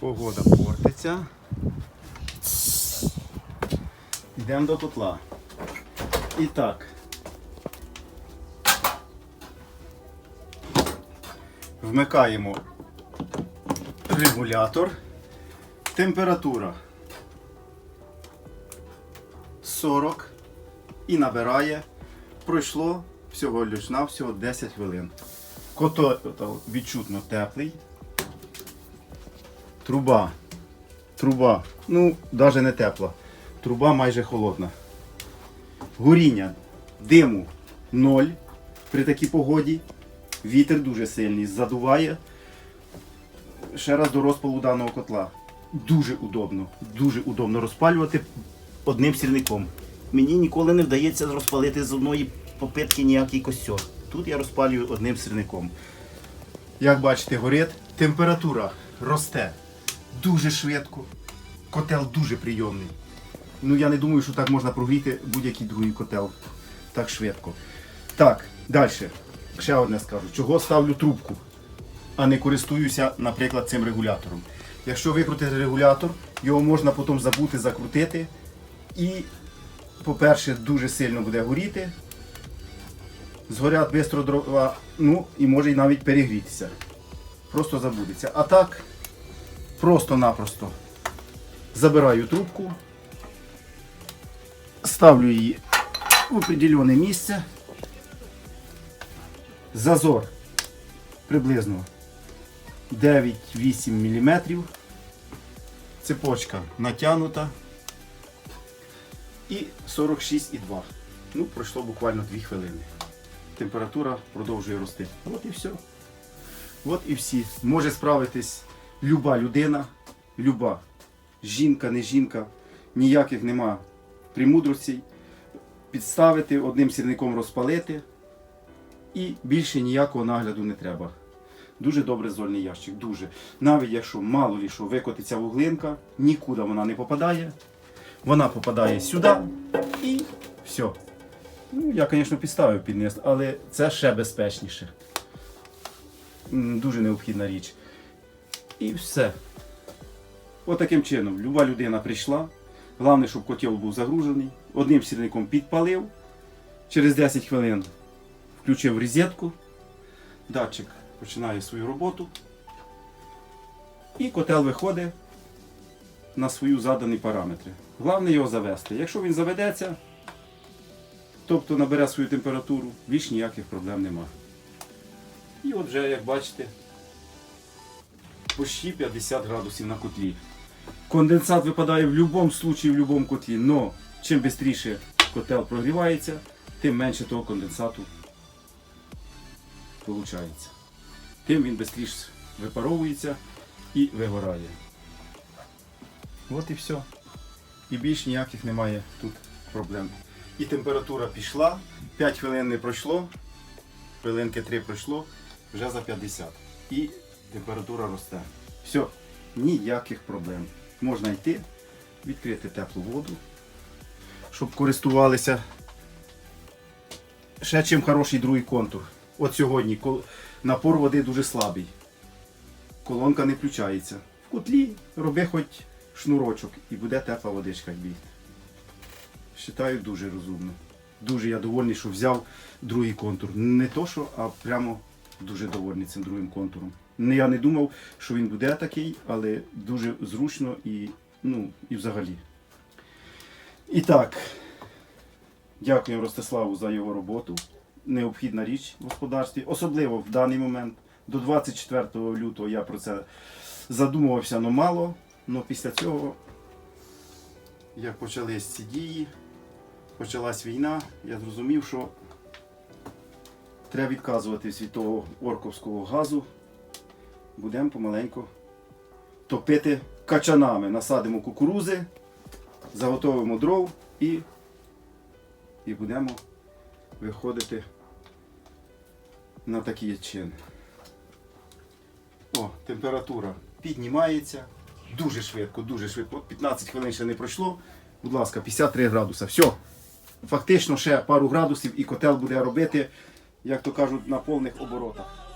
Погода портиться. Йдемо до котла. І так. Вмикаємо регулятор. Температура 40 і набирає. Пройшло всього лиш на всього 10 хвилин. Котел відчутно теплий. Труба. Труба. Ну, навіть не тепла. Труба майже холодна. Горіння диму 0 при такій погоді. Вітер дуже сильний, задуває. Ще раз до розпалу даного котла. Дуже удобно, дуже удобно розпалювати одним сірником. Мені ніколи не вдається розпалити з одної попитки ніякий костер. Тут я розпалюю одним сірником. Як бачите, горить, температура росте дуже швидко. Котел дуже прийомний. Ну я не думаю, що так можна прогріти будь-який другий котел так швидко. Так, далі. Ще одне скажу. Чого ставлю трубку, а не користуюся, наприклад, цим регулятором. Якщо викрутити регулятор, його можна потім забути закрутити. І, по-перше, дуже сильно буде горіти. Згорять швидко дрова, ну і може і навіть перегрітися. Просто забудеться. А так, просто-напросто забираю трубку, ставлю її в определене місце. Зазор приблизно 9-8 мм. Цепочка натягнута. І 46,2. Ну, пройшло буквально 2 хвилини. Температура продовжує рости. От і все. От і всі. Може справитись люба людина, люба жінка, не жінка, ніяких нема примудростей. Підставити, одним сірником розпалити і більше ніякого нагляду не треба. Дуже добре зольний ящик, дуже. Навіть якщо мало лі що викотиться вуглинка, нікуди вона не попадає. Вона попадає сюди і все. Ну, я, звісно, підставив під низ, але це ще безпечніше. Дуже необхідна річ. І все. Отаким чином, люба людина прийшла. Головне, щоб котел був загружений. Одним сірником підпалив. Через 10 хвилин включив розетку. Датчик починає свою роботу. І котел виходить на свої задані параметри. Головне його завести. Якщо він заведеться, тобто набере свою температуру, більш ніяких проблем нема. І от вже, як бачите, почти 50 градусів на котлі. Конденсат випадає в будь-якому випадку, в будь-якому котлі, але чим швидше котел прогрівається, тим менше того конденсату виходить. Тим він швидше випаровується і вигорає. От і все. І більш ніяких немає тут проблем. І температура пішла, 5 хвилин не пройшло, хвилинки 3 пройшло, вже за 50. І температура росте. Все, ніяких проблем. Можна йти, відкрити теплу воду, щоб користувалися. Ще чим хороший другий контур. От сьогодні напор води дуже слабий. Колонка не включається. В котлі роби хоч шнурочок і буде тепла водичка бігти. Вважаю дуже розумно. Дуже я довольний, що взяв другий контур. Не то, що, а прямо дуже довольний цим другим контуром. Я не думав, що він буде такий, але дуже зручно і, ну, і взагалі. І так, дякую Ростиславу за його роботу. Необхідна річ в господарстві, особливо в даний момент. До 24 лютого я про це задумувався но мало, але після цього, як почались ці дії, почалась війна, я зрозумів, що треба відказуватись від того орковського газу. Будемо помаленьку топити качанами. Насадимо кукурузи, заготовимо дров і, і будемо виходити на такий чин. О, температура піднімається дуже швидко, дуже швидко. От 15 хвилин ще не пройшло. Будь ласка, 53 градуса. Все. Фактично ще пару градусів і котел буде робити, як то кажуть, на повних оборотах.